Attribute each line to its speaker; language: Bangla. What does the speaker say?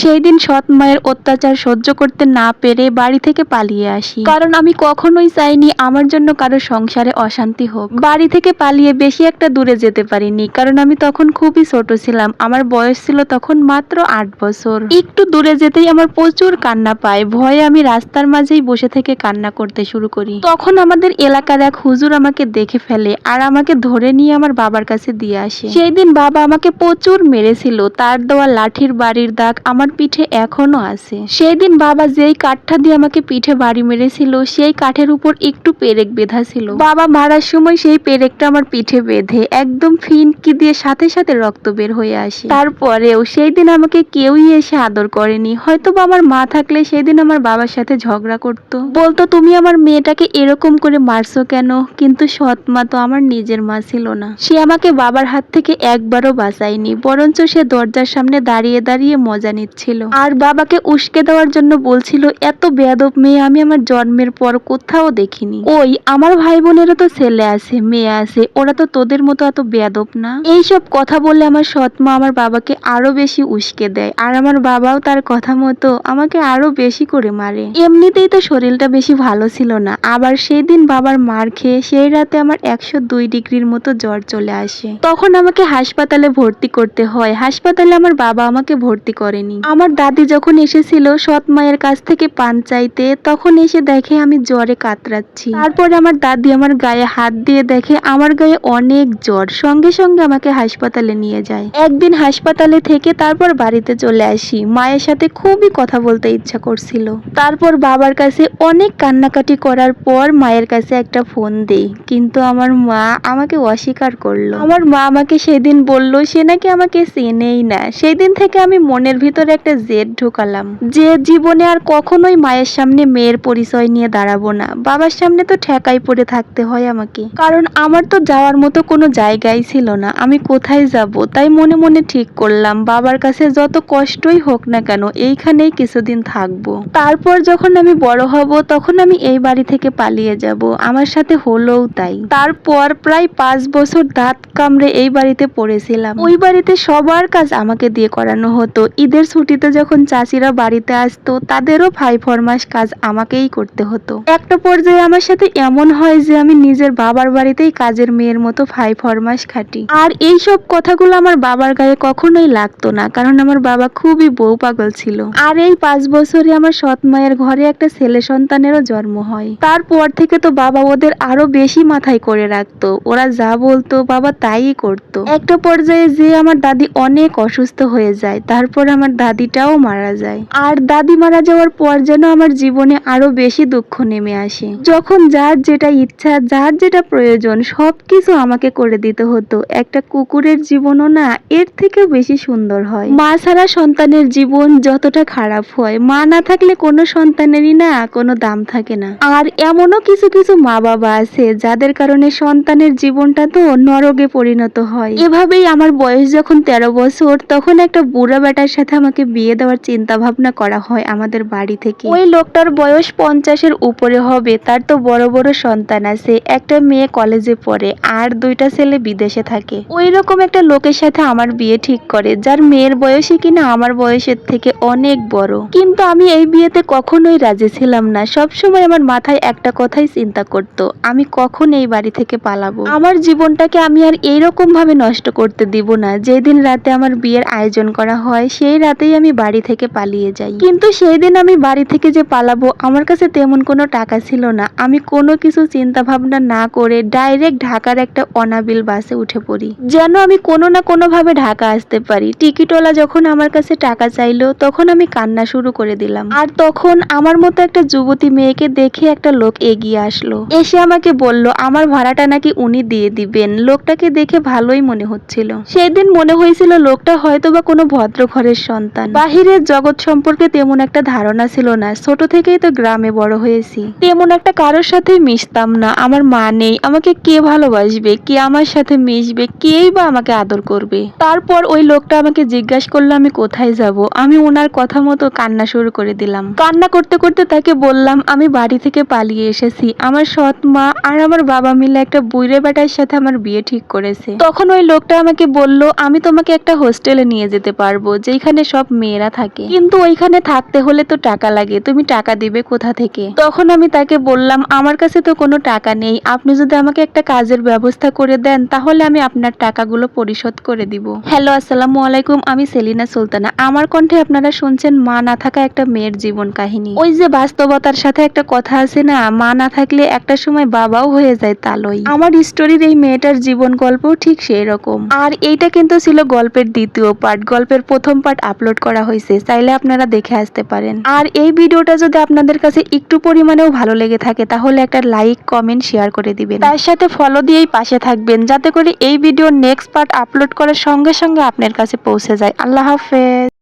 Speaker 1: সেই দিন সৎ মায়ের অত্যাচার সহ্য করতে না পেরে বাড়ি থেকে পালিয়ে আসি। কারণ আমি কখনোই চাইনি আমার জন্য কারও সংসারে অশান্তি হোক। বাড়ি থেকে পালিয়ে বেশি একটা দূরে যেতে পারিনি, কারণ আমি তখন খুবই ছোট ছিলাম। আমার বয়স ছিল তখন মাত্র আট বছর। একটু দূরে যেতেই আমার প্রচুর কান্না পায়। ভয়ে আমি রাস্তার মাঝেই বসে থেকে কান্না করতে শুরু করি। তখন আমাদের এলাকার এক হুজুর আমাকে দেখে ফেলে আর আমাকে ধরে নিয়ে আমার বাবার কাছে দিয়ে আসে। সেই দিন বাবা আমাকে প্রচুর মেরেছিল। তার দেওয়া লাঠির বাড়ির দাগ আমার পিঠে এখনও আছে। সেই দিন বাবা যেই কাঠটা দিয়ে আমাকে পিঠে বাড়ি মেরেছিল, সেই কাঠের উপর একটু পেরেক বেঁধা ছিল। বাবা মারার সময় সেই পেরেকটা আমার পিঠে বেঁধে একদম ফিনকি দিয়ে সাথে সাথে রক্ত বের হয়ে আসে। তারপরেও সেই দিন আমাকে কেউই এসে আদর করেনি। হয়তো বা আমার মা থাকলে সেই দিন আমার বাবার সাথে ঝগড়া করতো। বলতো, তুমি আমার মেয়েটাকে এরকম করে মারছো কেন? কিন্তু সৎ মা তো আমার নিজের মা ছিল না। সে আমাকে বাবার হাত থেকে একবারও বাঁচায়নি, বরঞ্চ সে দরজার সামনে দাঁড়িয়ে দাঁড়িয়ে মজা নিচ্ছিল আর বাবাকে উস্কে দেওয়ার জন্য বলছিল, এত বেয়াদব মেয়ে, আমি আমার জন্মের পর কোথাও দেখিনি। ওই, আমার ভাই বোনেরও তো ছেলে আছে, মেয়ে আছে, ওরা তো তোদের মতো এত বেয়াদব না? এইসব কথা বললে আমার সৎ মা আমার বাবাকে আরও বেশি উস্কে দেয়। আর আমার বাবাও তার কথা মতো আমাকে আরও বেশি করে মারে। এমনিতেই তো শরীরটা বেশি ভালো ছিল না। আবার সেই দিন বাবার মার খেয়ে সেই রাতে আমার একশো দুই ডিগ্রির মতো জ্বর চলে আসে। তখন আমাকে হাসপাতালে ভর্তি করতে হয়। হাসপাতালে আমার বাবা আমাকে ভর্তি করেনি। আমার দাদি যখন এসেছিল সৎ মায়ের কাছ থেকে পান চাইতে, তখন এসে দেখে আমি জ্বরে কাতরাচ্ছি। তারপরে আমার দাদি আমার গায়ে হাত দিয়ে দেখে আমার গায়ে অনেক জ্বর, সঙ্গে সঙ্গে আমাকে হাসপাতালে নিয়ে যায়। একদিন হাসপাতালে থেকে তারপর বাড়িতে চলে আসি। মায়ের সাথে খুবই কথা বলতে ইচ্ছা করছিল। তারপর বাবার কাছে অনেক কান্নাকাটি করার পর মায়ের কাছে একটা ফোন দেই। কিন্তু আমার মা আমাকে অস্বীকার করল। আমার মা আমাকে সেদিন বলল, সে নাকি আমাকে চেনেই না। সেই দিন থেকে আমি মনের ভিতরে একটা জেদ ঢোকালাম যে জীবনে আর কখনোই মায়ের সামনে মেয়ের পরিচয় নিয়ে দাঁড়াবো না। বাবার সামনে তো ঠেকাই পড়ে থাকতে হয় আমাকে। কারণ আমার তো যাওয়ার মতো কোনো জায়গাই ছিল না। আমি কোথায় যাব? তাই মনে মনে ঠিক করলাম, বাবার কাছে যত কষ্টই হোক না কেন এইখানেই কিছুদিন থাকব। তারপর যখন আমি বড় হব, তখন আমি এই বাড়ি থেকে পালিয়ে যাব। আমার সাথে হলোও তাই। তারপর প্রায় পাঁচ বছর দাঁত কামড়ে এই বাড়িতে পড়েছিলাম। ওই বাড়িতে সবার কাজ আমাকে দিয়ে করানো হতো। ঈদের ছুটিতে যখন চাচিরা বাড়িতে আসতো, তাদেরও ভাই ফরমাস কাজ আমাকেই করতে হতো। একটা পর্যায়ে আমার সাথে এমন হয় যে, আমি নিজের বাবার বাড়িতেই কাজের মেয়ের মতো ভাই ফরমাস খাটি। আর এই সব কথাগুলো আমার বাবার গায়ে কখনোই লাগতো না, কারণ আমার বাবা খুবই বউ পাগল ছিল। আর এই পাঁচ বছরে আমার সৎ মায়ের ঘরে একটা ছেলে সন্তানেরও জন্ম হয়। তারপর থেকে তো বাবা ওদের আরও বেশি মাথায় করে রাখতো। ওরা যা বলতো বাবা তাই করতো। একটা পর্যায়ে যে আমার দাদি অনেক অসুস্থ হয়ে যায়, তারপর আমার দাদিটাও মারা যায়। আর দাদি মারা যাওয়ার পর যেন আমার জীবনে আরও বেশি দুঃখ নেমে আসে। যখন যার যেটা ইচ্ছা, যার যেটা প্রয়োজন, সবকিছু আমাকে করে দিতে হতো। একটা কুকুরের জীবনও না, এর থেকেও বেশি সুন্দর হয়। মা ছাড়া সন্তানের জীবন যতটা খারাপ হয়, মা না থাকলে কোনো সন্তানেরই না, কোনো দাম থাকে না। আর এমনও কিছু কিছু মা বাবা আছে, যাদের কারণে সন্তানের জীবনটা তো নরকে পরিণত হয়। এভাবেই আমার বয়স যখন তেরো বছর, তখন একটা বুড়া বেটার সাথে আমাকে বিয়ে দেওয়ার চিন্তা ভাবনা করা হয় আমাদের বাড়ি থেকে। ওই লোকটার বয়স পঞ্চাশের উপরে হবে, তার তো বড় বড় সন্তান আছে, একটা মেয়ে কলেজে পড়ে, আর দুইটা ছেলে বিদেশে থাকে। ওই রকম একটা লোকের সাথে আমার বিয়ে ঠিক করে, যার মেয়ের বয়সই কিনা আমার বয়সের থেকে অনেক বড়। কিন্তু আমি এই বিয়েতে কখনোই রাজি ছিলাম না, সবসময় আমার মাথায় একটা কথাই চিন্তা করতো, আমি কখন এই বাড়ি থেকে পালাবো? আমার জীবনটাকে আমি আর এইরকম ভাবে নষ্ট করতে দিব না, যেদিন রাতে আমার বিয়ের আয়োজন করা হয়, সেই রাতেই আমি বাড়ি থেকে পালিয়ে যাই। কিন্তু সেই দিন আমি বাড়ি থেকে যে পালাবো, আমার কাছে তেমন কোনো টাকা ছিল না। আমি কোনো কিছু চিন্তা ভাবনা না করে ডাইরেক্ট ঢাকার একটা অনাবিল বাসে উঠে পড়ি। যেন আমি কোনো না কোনো ভাবে ঢাকা আসতে পারি। টিকিটওয়ালা যখন আমার কাছে টাকা চাইলো, তখন আমি কান্না শুরু করে দিলাম। আর তখন আমার মতো একটা যুবতী মেয়েকে দেখে একটা লোক এগিয়ে আসলো। এসে আমাকে বলল, আমার ভাড়াটা নাকি উনি দিয়ে দিবেন। লোকটাকে দেখে ভালোই মনে হচ্ছিল। সেদিন মনে হয়েছিল লোকটা হয়তো বা কোনো ভদ্র ঘরের সন্তান। বাহিরের জগৎ সম্পর্কে তেমন একটা ধারণা ছিল না। ছোট থেকেই তো গ্রামে বড় হয়েছি। তেমন একটা কারোর সাথে মিশতাম না। আমার মা নেই। আমাকে কে ভালোবাসবে? কে আমার সাথে মিশবে? কেই বা আমাকে আদর করবে? তারপর ওই লোকটা আমাকে জিজ্ঞাসা করল, আমি কোথায় যাব? আমি ওনার কথা মতো কান্না শুরু করে দিলাম। কান্না করতে করতে তাকে বললাম, আমি বাড়ি থেকে পালিয়ে এসেছি। আমার সৎ মা আর আমার বাবা মিলে একটা বুইরে বেটার সাথে আমার বিয়ে ঠিক করেছে। তখন ওই লোকটা আমাকে বলল, আমি তোমাকে একটা হোস্টেলে নিয়ে যেতে পারব যেখানে সব মেয়েরা থাকে। কিন্তু ওইখানে থাকতে হলে তো টাকা লাগে। তুমি টাকা দিবে কোথা থেকে? তখন আমি তাকে বললাম, আমার কাছে তো কোনো টাকা নেই। আপনি যদি আমাকে একটা কাজের ব্যবস্থা করে দেন, তাহলে আমি আপনার টাকাগুলো পরিশোধ করে দিব। হ্যালো, আসসালামু আলাইকুম। আমি সেলিনা সুলতানা। আমার কণ্ঠে আপনারা শুনছেন মা না থাকা একটা মেয়ের জীবন কাহিনী। ওই যে বাস্তবতার সাথে একটা কথা আছে না, মা না থাকলে একটা সময় বাবাও হয়ে যায় তালই। আমার স্টোরির এই মেয়েটার জীবন গল্প ঠিক সেই রকম। আর এইটা কিন্তু ছিল গল্পের দ্বিতীয় পার্ট গল্পের প্রথম পার্ট আপলোড করা হয়েছে, চাইলে আপনারা দেখে আসতে পারেন। আর এই ভিডিওটা যদি আপনাদের কাছে একটু পরিমাণেও ভালো লেগে থাকে, তাহলে একটা লাইক কমেন্ট শেয়ার করে দিবেন। তার সাথে ফলো দিয়েই পাশে থাকবেন, যাতে করে এই ভিডিও নেক্সট পার্ট আপলোড করার সঙ্গে সঙ্গে আপনার কাছে পৌঁছে যায়। আল্লাহ হাফেজ।